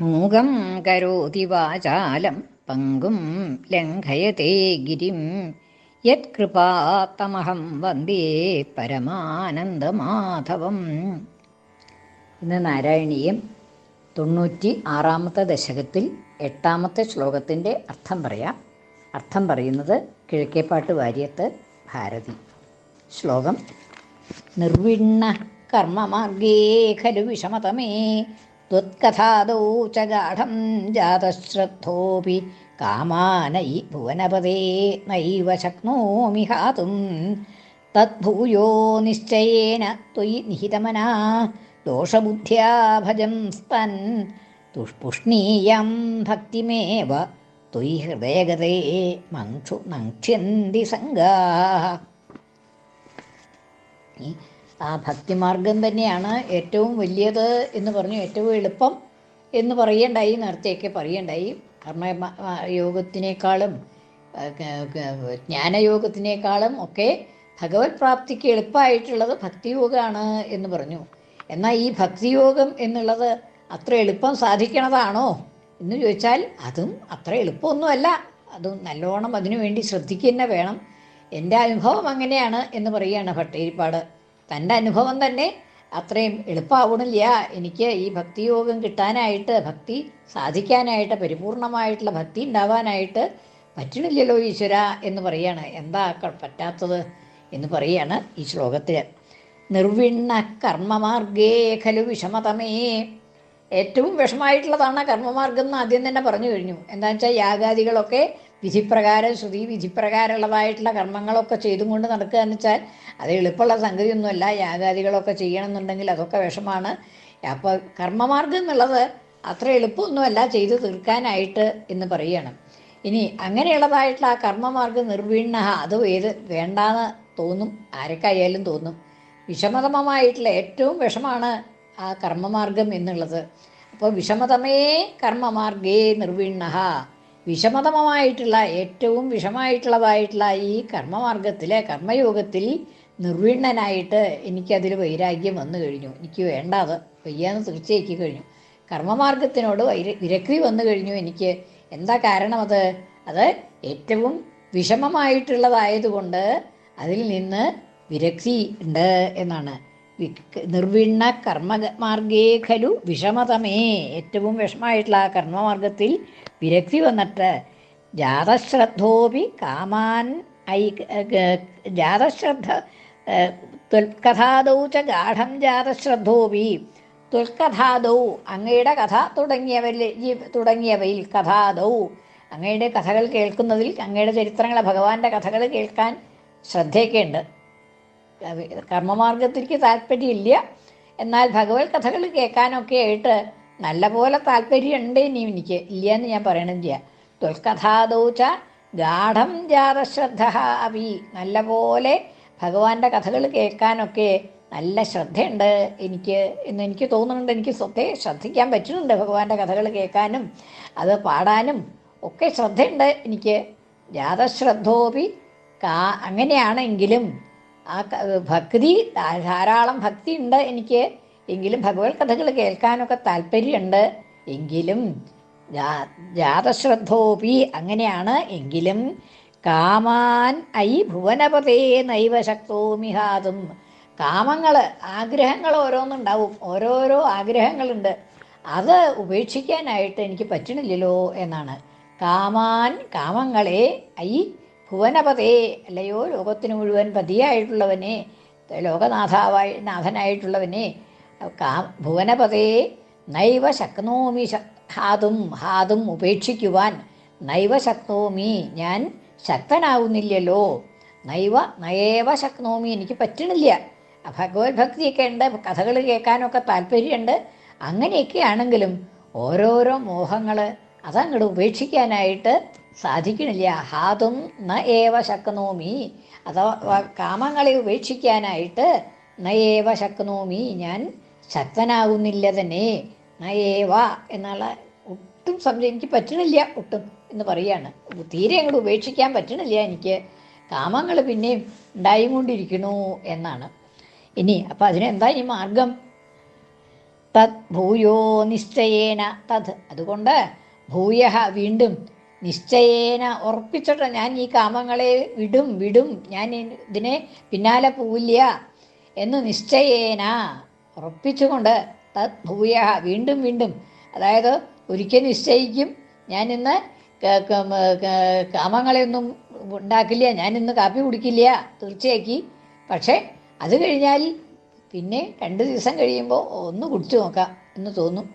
മൂകം കരോതി വാചാലം പങ്കും ലംഘയത്തെ ഗിരിം. യത്കൃപാത്തമഹം വന്ദേ പരമാനന്ദമാധവം. ഇന്ന് നാരായണീയം തൊണ്ണൂറ്റി ആറാമത്തെ ദശകത്തിൽ എട്ടാമത്തെ ശ്ലോകത്തിന്റെ അർത്ഥം പറയാം. അർത്ഥം പറയുന്നത് കിഴക്കേപ്പാട്ട് വാര്യത്ത് ഭാരതി. ശ്ലോകം നിർവിണ്ണ കർമ്മമാർഗേ ഖലു വിഷമതമേ ച ഗാഠം ജാതശ്രദ്ധോപി കാമാനൈ ഭുവനപദേ നൈവ ശക്നോമി ഹാതും. തദ്ഭൂയോ നിശ്ചയേന ത്വയി നിഹിതമനാ ദോഷബുദ്ധ്യാ ഭജം സ്തൻ. തുഷ്പുഷ്ണീയം ഭക്തിമേവ ത്വയി ഹൃദയഗതേ മക്ഷു നങ്ക്ഷ്യന്തി സംഗാ. ഈ ആ ഭക്തിമാർഗം തന്നെയാണ് ഏറ്റവും വലിയത് എന്ന് പറഞ്ഞു ഏറ്റവും എളുപ്പം എന്ന് പറയണ്ടായി നേരത്തെയൊക്കെ പറയണ്ടായി. കർമ്മ യോഗത്തിനേക്കാളും ജ്ഞാനയോഗത്തിനേക്കാളും ഒക്കെ ഭഗവത് പ്രാപ്തിക്ക് എളുപ്പമായിട്ടുള്ളത് ഭക്തിയോഗമാണ് എന്ന് പറഞ്ഞു. എന്നാൽ ഈ ഭക്തിയോഗം എന്നുള്ളത് അത്ര എളുപ്പം സാധിക്കണതാണോ എന്ന് ചോദിച്ചാൽ അതും അത്ര എളുപ്പമൊന്നുമല്ല. അതും നല്ലോണം അതിനു വേണ്ടി ശ്രദ്ധിക്കുക തന്നെ വേണം. എന്റെ അനുഭവം അങ്ങനെയാണ് എന്ന് പറയുകയാണ് ഭട്ടേരിപ്പാട്. തന്റെ അനുഭവം തന്നെ അത്രയും എളുപ്പമാവണില്ല എനിക്ക് ഈ ഭക്തിയോഗം കിട്ടാനായിട്ട് ഭക്തി സാധിക്കാനായിട്ട് പരിപൂർണമായിട്ടുള്ള ഭക്തി ഉണ്ടാവാനായിട്ട് പറ്റണില്ലല്ലോ ഈശ്വര എന്ന് പറയാണ്. എന്താ പറ്റാത്തത് എന്ന് പറയാണ് ഈ ശ്ലോകത്തിൽ നിർവിണ്ണ കർമ്മമാർഗേ ഖലു വിഷമതമേ. ഏറ്റവും വിഷമായിട്ടുള്ളതാണ് കർമ്മമാർഗം എന്ന് ആദ്യം തന്നെ പറഞ്ഞു കഴിഞ്ഞു. എന്താണെന്ന് വെച്ചാൽ യാഗാദികളൊക്കെ വിധിപ്രകാരം ശ്രുതി വിധിപ്രകാരമുള്ളതായിട്ടുള്ള കർമ്മങ്ങളൊക്കെ ചെയ്തും കൊണ്ട് നടക്കുക എന്ന് വെച്ചാൽ അത് എളുപ്പമുള്ള സംഗതിയൊന്നുമല്ല. യാഗാദികളൊക്കെ ചെയ്യണമെന്നുണ്ടെങ്കിൽ അതൊക്കെ വിഷമാണ്. അപ്പോൾ കർമ്മമാർഗം എന്നുള്ളത് അത്ര എളുപ്പമൊന്നുമല്ല ചെയ്തു തീർക്കാനായിട്ട് എന്ന് പറയുകയാണ് ഇനി അങ്ങനെയുള്ളതായിട്ടുള്ള ആ കർമ്മമാർഗം നിർവീണ അത് ഏത് വേണ്ടാന്ന് തോന്നും ആരൊക്കെയായാലും തോന്നും. വിഷമതമമായിട്ടുള്ള ഏറ്റവും വിഷമാണ് ആ കർമ്മമാർഗം എന്നുള്ളത്. അപ്പോൾ വിഷമതമേ കർമ്മമാർഗേ നിർവീണ. വിഷമതമമായിട്ടുള്ള ഏറ്റവും വിഷമായിട്ടുള്ളതായിട്ടുള്ള ഈ കർമ്മമാർഗത്തിൽ കർമ്മയോഗത്തിൽ നിർവീണനായിട്ട് എനിക്കതിൽ വൈരാഗ്യം വന്നു കഴിഞ്ഞു. എനിക്ക് വേണ്ടാത് വയ്യാന്ന് തീർച്ചയാക്കി കഴിഞ്ഞു. കർമ്മമാർഗത്തിനോട് വൈര വിരക്തി വന്നു കഴിഞ്ഞു എനിക്ക്. എന്താ കാരണം അത് അത് ഏറ്റവും വിഷമമായിട്ടുള്ളതായതുകൊണ്ട് അതിൽ നിന്ന് വിരക്തി ഉണ്ട് എന്നാണ്. നിർവീണ കർമ്മമാർഗേ ഖലു വിഷമതമേ. ഏറ്റവും വിഷമായിട്ടുള്ള ആ കർമ്മമാർഗത്തിൽ വിരക്തി വന്നിട്ട് ജാതശ്രദ്ധോപി കാമാൻ ഐ ജാതശ്രദ്ധ തുൽക്കഥാദൗ ച ഗാഠം ജാതശ്രദ്ധോപി. തുൽക്കഥാദൗ അങ്ങയുടെ കഥ തുടങ്ങിയവരിൽ തുടങ്ങിയവയിൽ കഥാദൗ. അങ്ങയുടെ കഥകൾ കേൾക്കുന്നതിൽ അങ്ങയുടെ ചരിത്രങ്ങളെ ഭഗവാന്റെ കഥകൾ കേൾക്കാൻ ശ്രദ്ധയൊക്കെ ഉണ്ട് കർമ്മമാർഗത്തിലേക്ക് താല്പര്യമില്ല. എന്നാൽ ഭഗവത് കഥകൾ കേൾക്കാനൊക്കെ ആയിട്ട് നല്ലപോലെ താല്പര്യമുണ്ട് ഇനി എനിക്ക്. ഇല്ല എന്ന് ഞാൻ പറയണില്ല തൊൽക്കഥാദോച്ച ഗാഠം ജാതശ്രദ്ധ അവി നല്ലപോലെ ഭഗവാന്റെ കഥകൾ കേൾക്കാനൊക്കെ നല്ല ശ്രദ്ധയുണ്ട് എനിക്ക് എന്ന് എനിക്ക് തോന്നുന്നുണ്ട്. എനിക്ക് സ്വത്തെ ശ്രദ്ധിക്കാൻ പറ്റുന്നുണ്ട് ഭഗവാന്റെ കഥകൾ കേൾക്കാനും അത് പാടാനും ഒക്കെ ശ്രദ്ധയുണ്ട് എനിക്ക്. ജാതശ്രദ്ധോപി കാ അങ്ങനെയാണെങ്കിലും ആ ഭക്തി ധാരാളം ഭക്തി ഉണ്ട് എനിക്ക്. എങ്കിലും ഭഗവത് കഥകൾ കേൾക്കാനൊക്കെ താല്പര്യമുണ്ട്. എങ്കിലും ജാതശ്രദ്ധോപി അങ്ങനെയാണ്. എങ്കിലും കാമാൻ ഐ ഭുവനപതേ നൈവ ശക്തോമിഹാതും കാമങ്ങൾ ആഗ്രഹങ്ങൾ ഓരോന്നുണ്ടാവും. ഓരോരോ ആഗ്രഹങ്ങളുണ്ട്. അത് ഉപേക്ഷിക്കാനായിട്ട് എനിക്ക് പറ്റണില്ലല്ലോ എന്നാണ്. കാമാൻ കാമങ്ങളെ ഐ ഭുവനപതേ അല്ലയോ ലോകത്തിന് മുഴുവൻ പതിയായിട്ടുള്ളവനെ ലോകനാഥാവായി നാഥനായിട്ടുള്ളവനെ കാ ഭുവനപതേ നൈവ ശക്നോമി ഹാതും ഹാതും ഉപേക്ഷിക്കുവാൻ. നൈവ ശക്നോമി ഞാൻ ശക്തനാവുന്നില്ലല്ലോ. നൈവ നയേവ ശക്നോമി എനിക്ക് പറ്റണില്ല. ഭഗവത് ഭക്തിയൊക്കെ ഉണ്ട് കഥകൾ കേൾക്കാനൊക്കെ താല്പര്യമുണ്ട് അങ്ങനെയൊക്കെ ആണെങ്കിലും ഓരോരോ മോഹങ്ങൾ അതങ്ങോട്ട് ഉപേക്ഷിക്കാനായിട്ട് സാധിക്കണില്ല. ഹാതും ന ഏവ ശക്നോമി. അഥവാ കാമങ്ങളെ ഉപേക്ഷിക്കാനായിട്ട് ന ഏവ ശക്നോമി ഞാൻ ശക്തനാകുന്നില്ല തന്നെ ന ഏവ എന്നുള്ള ഒട്ടും സംശയം എനിക്ക് പറ്റണില്ല. ഒട്ടും എന്ന് പറയാണ്. തീരെ അങ്ങോട്ട് ഉപേക്ഷിക്കാൻ പറ്റണില്ല എനിക്ക്. കാമങ്ങൾ പിന്നെയും ഉണ്ടായിക്കൊണ്ടിരിക്കണു എന്നാണ്. ഇനി അപ്പം അതിനെന്താ ഇനി മാർഗം? തത് ഭൂയോ നിശ്ചയേന തത്. അതുകൊണ്ട് ഭൂയ വീണ്ടും നിശ്ചയേന ഉറപ്പിച്ചിട്ട് ഞാൻ ഈ കാമങ്ങളെ വിടും വിടും. ഞാൻ ഇതിനെ പിന്നാലെ പോവില്ല. എന്ന് നിശ്ചയേന ഉറപ്പിച്ചുകൊണ്ട് തത് ഭൂയ വീണ്ടും വീണ്ടും. അതായത് ഒരിക്കൽ നിശ്ചയിക്കും ക- കാമങ്ങളെയൊന്നും ഉണ്ടാക്കില്ല ഞാൻ ഇന്ന് കാപ്പി കുടിക്കില്ല തീർച്ചയാക്കി. പക്ഷേ അത് കഴിഞ്ഞാൽ പിന്നെ രണ്ട് ദിവസം കഴിയുമ്പോൾ ഒന്ന് കുടിച്ചു നോക്കാം എന്ന് തോന്നും.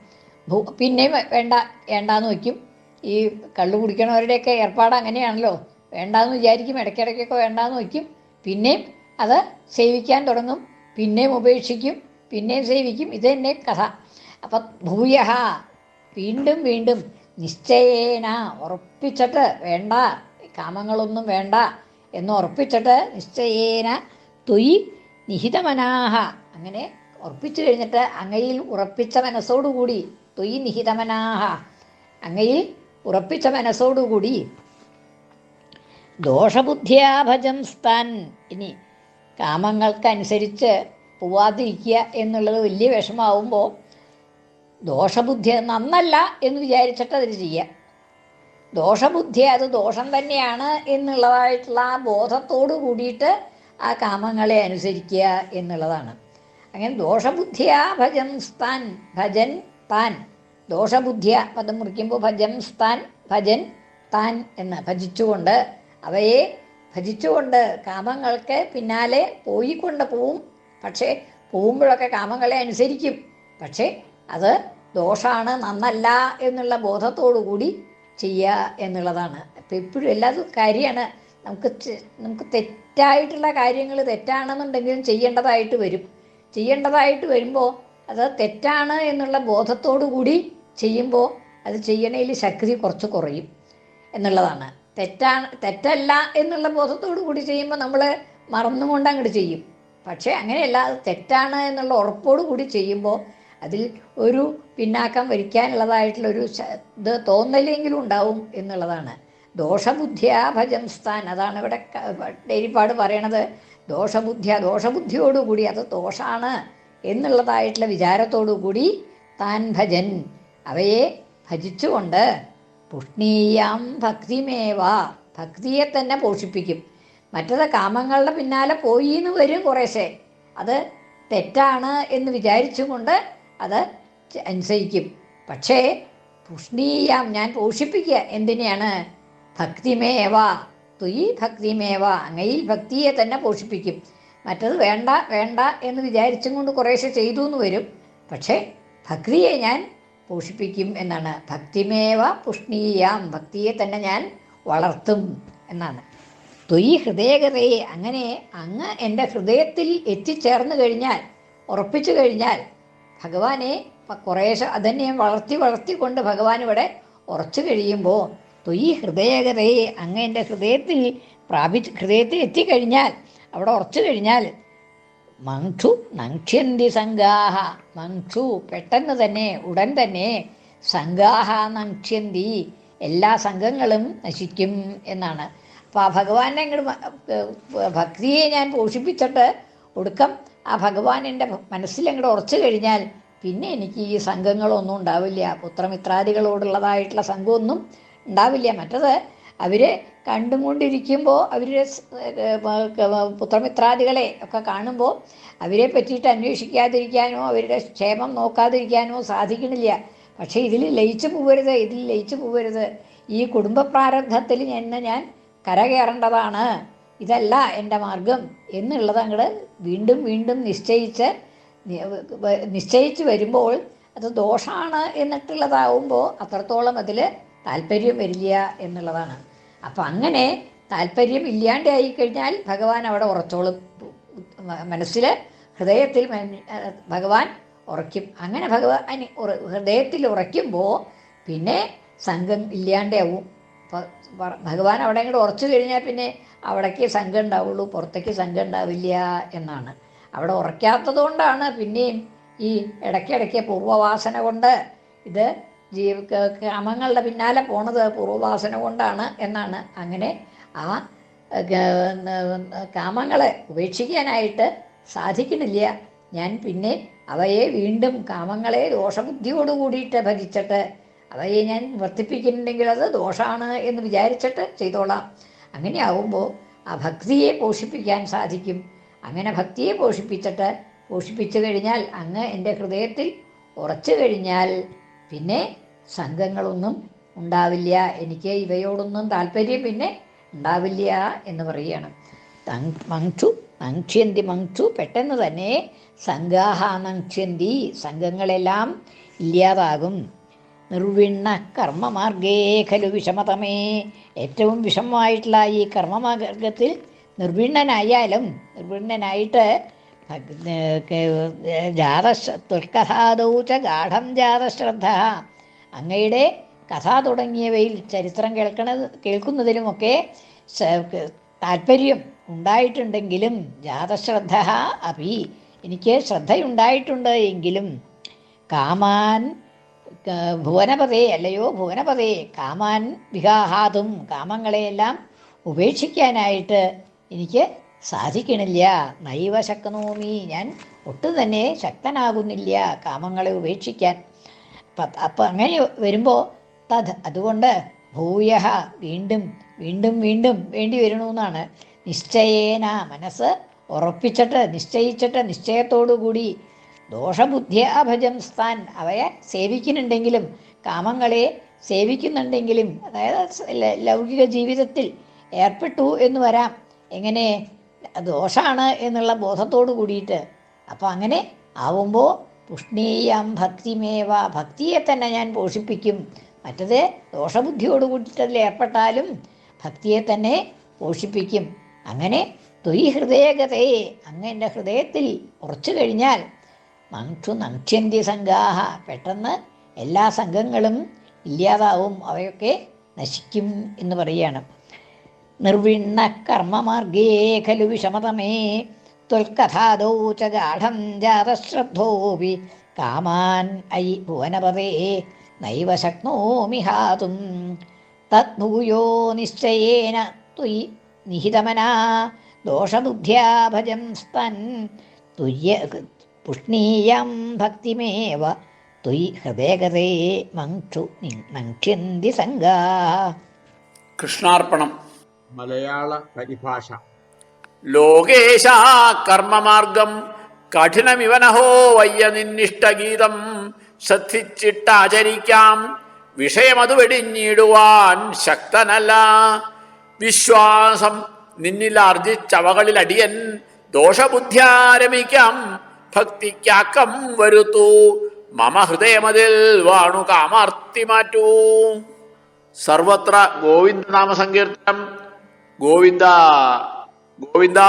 ഭൂ പിന്നെയും വേണ്ട വേണ്ടാന്ന് വയ്ക്കും. ഈ കള്ള് കുടിക്കണവരുടെയൊക്കെ ഏർപ്പാട് അങ്ങനെയാണല്ലോ. വേണ്ടാന്ന് വിചാരിക്കും ഇടയ്ക്കിടയ്ക്കൊക്കെ വേണ്ടാന്ന് വയ്ക്കും. പിന്നെയും അത് സേവിക്കാൻ തുടങ്ങും. പിന്നെയും ഉപേക്ഷിക്കും. പിന്നെയും സേവിക്കും. ഇത് തന്നെ കഥ. അപ്പം ഭൂയ വീണ്ടും വീണ്ടും നിശ്ചയേന ഉറപ്പിച്ചിട്ട് വേണ്ട കാമങ്ങളൊന്നും വേണ്ട എന്ന് ഉറപ്പിച്ചിട്ട് നിശ്ചയേന തൊയ് നിഹിതമനാഹ. അങ്ങനെ ഉറപ്പിച്ചു കഴിഞ്ഞിട്ട് അങ്ങയിൽ ഉറപ്പിച്ച മനസ്സോടുകൂടി തൊയ് നിഹിതമനാഹ. അങ്ങയിൽ ഉറപ്പിച്ച മനസ്സോടുകൂടി ദോഷബുദ്ധിയാഭജം സ്ഥാൻ ഇനി കാമങ്ങൾക്കനുസരിച്ച് പോവാതിരിക്കുക എന്നുള്ളത് വലിയ വിഷമാവുമ്പോൾ ദോഷബുദ്ധി നന്നല്ല എന്ന് വിചാരിച്ചിട്ട് അതിൽ ചെയ്യുക ദോഷബുദ്ധി അത് ദോഷം തന്നെയാണ് എന്നുള്ളതായിട്ടുള്ള ആ ബോധത്തോട് കൂടിയിട്ട് ആ കാമങ്ങളെ അനുസരിക്കുക എന്നുള്ളതാണ്. അങ്ങനെ ദോഷബുദ്ധിയാ ഭജൻ സ്ഥാൻ ഭജൻ താൻ. ദോഷബുദ്ധിയ പദം മുറിക്കുമ്പോൾ ഭജൻ സ്ഥാൻ ഭജൻ താൻ എന്ന് ഭജിച്ചുകൊണ്ട് അവയെ ഭജിച്ചുകൊണ്ട് കാമങ്ങൾക്ക് പിന്നാലെ പോയിക്കൊണ്ട് പോവും. പക്ഷേ പോകുമ്പോഴൊക്കെ കാമങ്ങളെ അനുസരിക്കും. പക്ഷേ അത് ദോഷമാണ് നന്നല്ല എന്നുള്ള ബോധത്തോടു കൂടി ചെയ്യുക എന്നുള്ളതാണ്. അപ്പം എപ്പോഴും എല്ലാ കാര്യമാണ്. നമുക്ക് നമുക്ക് തെറ്റായിട്ടുള്ള കാര്യങ്ങൾ തെറ്റാണെന്നുണ്ടെങ്കിലും ചെയ്യേണ്ടതായിട്ട് വരും. ചെയ്യേണ്ടതായിട്ട് വരുമ്പോൾ അത് തെറ്റാണ് എന്നുള്ള ബോധത്തോടു കൂടി ചെയ്യുമ്പോൾ അത് ചെയ്യണതിൽ ശക്തി കുറച്ച് കുറയും എന്നുള്ളതാണ്. തെറ്റാണ് തെറ്റല്ല എന്നുള്ള ബോധത്തോടു കൂടി ചെയ്യുമ്പോൾ നമ്മൾ മറന്നുകൊണ്ട് അങ്ങോട്ട് ചെയ്യും. പക്ഷേ അങ്ങനെയല്ല അത് തെറ്റാണ് എന്നുള്ള ഉറപ്പോടു കൂടി ചെയ്യുമ്പോൾ അതിൽ ഒരു പിന്നാക്കം വരിക്കാനുള്ളതായിട്ടുള്ളൊരു ഇത് തോന്നലെങ്കിലും ഉണ്ടാവും എന്നുള്ളതാണ്. ദോഷബുദ്ധിയ ഭജം സ്ഥാൻ അതാണ് ഇവിടെ ഡേരിപ്പാട് പറയണത്. ദോഷബുദ്ധിയ ദോഷബുദ്ധിയോടുകൂടി അത് ദോഷാണ് എന്നുള്ളതായിട്ടുള്ള വിചാരത്തോടു കൂടി താൻ ഭജൻ. അവയെ ഭജിച്ചുകൊണ്ട് പുഷ്ണീയാം ഭക്തിമേവ ഭക്തിയെ തന്നെ പോഷിപ്പിക്കും. മറ്റത് കാമങ്ങളുടെ പിന്നാലെ പോയി എന്ന് വരും കുറേശ്ശെ. അത് തെറ്റാണ് എന്ന് വിചാരിച്ചുകൊണ്ട് അത് അനുസരിക്കും. പക്ഷേ പുഷ്ണീയാം ഞാൻ പോഷിപ്പിക്കുക എന്തിനെയാണ്? ഭക്തിമേവ. തുയി ഭക്തിമേവ. അങ്ങയിൽ ഭക്തിയെ തന്നെ പോഷിപ്പിക്കും. മറ്റത് വേണ്ട വേണ്ട എന്ന് വിചാരിച്ചും കൊണ്ട് കുറേശ്ശെ ചെയ്തു എന്ന് വരും. പക്ഷേ ഭക്തിയെ ഞാൻ പോഷിപ്പിക്കും എന്നാണ്. ഭക്തിമേവ പുഷ്ണീയാം. ഭക്തിയെ തന്നെ ഞാൻ വളർത്തും എന്നാണ്. തൊയ് ഹൃദയകഥയെ അങ്ങനെ അങ്ങ് എന്റെ ഹൃദയത്തിൽ എത്തിച്ചേർന്നു കഴിഞ്ഞാൽ ഉറപ്പിച്ചു കഴിഞ്ഞാൽ ഭഗവാനെ കുറേശ്ശെ അതന്നെ വളർത്തി വളർത്തിക്കൊണ്ട് ഭഗവാൻ ഇവിടെ ഉറച്ചു കഴിയുമ്പോൾ തൊയ് ഹൃദയകഥയെ അങ്ങ് എന്റെ ഹൃദയത്തിൽ പ്രാപിച്ച് ഹൃദയത്തിൽ എത്തിക്കഴിഞ്ഞാൽ അവിടെ ഉറച്ചു കഴിഞ്ഞാൽ മങ്ക്ഷു നങ്ക്ഷ്യന്തി സംഘാഹ മങ്ക്ഷു പെട്ടെന്ന് തന്നെ ഉടൻ തന്നെ സംഘാഹ നങ്ക്ഷ്യന്തി എല്ലാ സംഘങ്ങളും നശിക്കും എന്നാണ്. അപ്പോൾ ആ ഭഗവാനെ അങ്ങോട്ട് ഭക്തിയെ ഞാൻ പോഷിപ്പിച്ചിട്ട് ഒടുക്കം ആ ഭഗവാൻ എന്റെ മനസ്സിലങ്ങോട്ട് ഉറച്ചു കഴിഞ്ഞാൽ പിന്നെ എനിക്ക് ഈ സംഘങ്ങളൊന്നും ഉണ്ടാവില്ല. പുത്രമിത്രാദികളോടുള്ളതായിട്ടുള്ള സംഘമൊന്നും ഉണ്ടാവില്ല. മറ്റത് അവർ കണ്ടുകൊണ്ടിരിക്കുമ്പോൾ അവരുടെ സ്- ഏർ ഏർ പുത്രമിത്രാദികളെ ഒക്കെ കാണുമ്പോൾ അവരെ പറ്റിയിട്ട് അന്വേഷിക്കാതിരിക്കാനോ അവരുടെ ക്ഷേമം നോക്കാതിരിക്കാനോ സാധിക്കണില്ല. പക്ഷേ ഇതിൽ ലയിച്ചു പോകരുത് ഇതിൽ ലയിച്ചു പോകരുത് ഈ കുടുംബ പ്രാരബ്ധത്തിൽ എന്നെ ഞാൻ കരകയറേണ്ടതാണ്. ഇതല്ല എന്റെ മാർഗം എന്നുള്ളത് അങ്ങോട്ട് വീണ്ടും വീണ്ടും നിശ്ചയിച്ച് നിശ്ചയിച്ച് വരുമ്പോൾ അത് ദോഷമാണ് എന്നിട്ടുള്ളതാവുമ്പോൾ അത്രത്തോളം അതിൽ താല്പര്യം വരില്ല എന്നുള്ളതാണ്. അപ്പം അങ്ങനെ താല്പര്യം ഇല്ലാണ്ടായി കഴിഞ്ഞാൽ ഭഗവാൻ അവിടെ ഉറച്ചോളും. മനസ്സിൽ ഹൃദയത്തിൽ ഭഗവാൻ ഉറയ്ക്കും. അങ്ങനെ ഭഗവാൻ ഹൃദയത്തിൽ ഉറയ്ക്കുമ്പോൾ പിന്നെ സംഘം ഇല്ലാണ്ടാവും ഭഗവാൻ അവിടെ ഇങ്ങോട്ട് ഉറച്ചു കഴിഞ്ഞാൽ പിന്നെ അവിടേക്ക് സംഘം ഉണ്ടാവുള്ളൂ പുറത്തേക്ക് സംഘം ഉണ്ടാവില്ല എന്നാണ്. അവിടെ ഉറയ്ക്കാത്തത് കൊണ്ടാണ് പിന്നെയും ഈ ഇടയ്ക്കിടയ്ക്ക് പൂർവവാസന കൊണ്ട് ഇത് ജീവ ക്രമങ്ങളുടെ പിന്നാലെ പോണത് പൂർവവാസന കൊണ്ടാണ് എന്നാണ്. അങ്ങനെ ആ കാമങ്ങളെ ഉപേക്ഷിക്കാനായിട്ട് സാധിക്കുന്നില്ല. ഞാൻ പിന്നെ അവയെ വീണ്ടും കാമങ്ങളെ ദോഷബുദ്ധിയോട് കൂടിയിട്ട് ഭജിച്ചിട്ട് അവയെ ഞാൻ വർദ്ധിപ്പിക്കുന്നുണ്ടെങ്കിൽ അത് ദോഷമാണ് എന്ന് വിചാരിച്ചിട്ട് ചെയ്തോളാം. അങ്ങനെ ആവുമ്പോൾ ആ ഭക്തിയെ പോഷിപ്പിക്കാൻ സാധിക്കും. അങ്ങനെ ഭക്തിയെ പോഷിപ്പിച്ചിട്ട് പോഷിപ്പിച്ചു കഴിഞ്ഞാൽ അങ്ങ് എന്റെ ഹൃദയത്തിൽ ഉറച്ചു കഴിഞ്ഞാൽ പിന്നെ സംഘങ്ങളൊന്നും ഉണ്ടാവില്ല. എനിക്ക് ഇവയോടൊന്നും താല്പര്യം പിന്നെ ഉണ്ടാവില്ല എന്ന് പറയുകയാണ്. മങ്ക്ഷു നങ്ക്ഷ്യന്തി മങ്ക്ഷു പെട്ടെന്ന് തന്നെ സംഘാഹ നങ്ക്ഷ്യന്തി സംഘങ്ങളെല്ലാം ഇല്ലാതാകും. നിർവിണ്ണ കർമ്മമാർഗേ ഖലു വിഷമതമേ. ഏറ്റവും വിഷമമായിട്ടുള്ള ഈ കർമ്മമാർഗത്തിൽ നിർവിണ്ണനായാലും നിർവിണ്ണനായിട്ട് ജാതകഥാദൗ ച ഗാഠം ജാതശ്രദ്ധ. അങ്ങയുടെ കഥ തുടങ്ങിയവയിൽ ചരിത്രം കേൾക്കണത് കേൾക്കുന്നതിലുമൊക്കെ താല്പര്യം ഉണ്ടായിട്ടുണ്ടെങ്കിലും ജാതശ്രദ്ധ അഭി എനിക്ക് ശ്രദ്ധയുണ്ടായിട്ടുണ്ട് എങ്കിലും കാമാൻ ഭുവനപതേ അല്ലയോ ഭുവനപതേ കാമാൻ വിഹാഹാതും കാമങ്ങളെയെല്ലാം ഉപേക്ഷിക്കാനായിട്ട് എനിക്ക് സാധിക്കണില്ല. നൈവ ശക്നോമി ഞാൻ ഒട്ടും തന്നെ ശക്തനാകുന്നില്ല കാമങ്ങളെ ഉപേക്ഷിക്കാൻ. അപ്പം അങ്ങനെ വരുമ്പോൾ തത് അതുകൊണ്ട് ഭൂയ വീണ്ടും വീണ്ടും വീണ്ടും വേണ്ടി വരണമെന്നാണ് നിശ്ചയേന മനസ്സ് ഉറപ്പിച്ചിട്ട് നിശ്ചയിച്ചിട്ട് നിശ്ചയത്തോടു കൂടി ദോഷബുദ്ധിയാഭജം സ്ഥാൻ. അവയെ സേവിക്കുന്നുണ്ടെങ്കിലും കാമങ്ങളെ സേവിക്കുന്നുണ്ടെങ്കിലും അതായത് ലൗകിക ജീവിതത്തിൽ ഏർപ്പെട്ടു എന്ന് വരാം. എങ്ങനെ? ദോഷാണ് എന്നുള്ള ബോധത്തോട് കൂടിയിട്ട്. അപ്പോൾ അങ്ങനെ ആവുമ്പോൾ പുഷ്ണീയം ഭക്തിമേവ ഭക്തിയെ തന്നെ ഞാൻ പോഷിപ്പിക്കും. മറ്റത് ദോഷബുദ്ധിയോട് കൂടിയിട്ടതിൽ ഏർപ്പെട്ടാലും ഭക്തിയെ തന്നെ പോഷിപ്പിക്കും. അങ്ങനെ ത്വയി ഹൃദയഗതയെ അങ്ങ് എന്റെ ഹൃദയത്തിൽ ഉറച്ചു കഴിഞ്ഞാൽ മങ്ക്ഷു നങ്ക്ഷ്യന്തി സംഘാഹ പെട്ടെന്ന് എല്ലാ സംഘങ്ങളും ഇല്ലാതാവും. അവയൊക്കെ നശിക്കും എന്ന് പറയുകയാണ് നിർവിണ്ണ കർമ്മമാർഗേ ഖലു വിഷമതമേ. ത്വൽക്കഥാദൗ ച ഗാഠം ജാതശ്രദ്ധോപി കാമാൻ ഐ ഭുവനപതേ. നൈവ ശക്നോമി ഹാതും. തദ്ഭൂയോ നിശ്ചയേന ത്വയി നിഹിതമനാ. ദോഷബുദ്ധ്യാ ഭജം സ്തൻ. തുയ്യ പുഷ്ണീയം ഭക്തിമേവ. ത്വയി ഹൃദയഗതേ മങ്ക്ഷു നങ്ക്ഷ്യന്തി സംഗാ. കൃഷ്ണാർപ്പണം. മലയാള പരിഭാഷ. ലോകേശ കർമ്മമാർഗം. കഠിനമിവനഹോ വയ്യ നിന്നിഷ്ടഗീതം ശ്രദ്ധിച്ചിട്ടാചരിക്കാം. വിഷയമതു വെടിഞ്ഞിടുവാൻ ശക്തനല്ല. വിശ്വാസം നിന്നിൽ ആർജിച്ചവകളിൽ അടിയൻ ദോഷബുദ്ധ്യാരമിക്കാം. ഭക്തിക്കാക്കം വരുത്തൂ. മമ ഹൃദയമതിൽ വാണു കാമാർത്തി മാറ്റൂ. സർവത്ര ഗോവിന്ദനാമ സങ്കീർത്തനം. ഗോവിന്ദ ഗോവിന്ദ.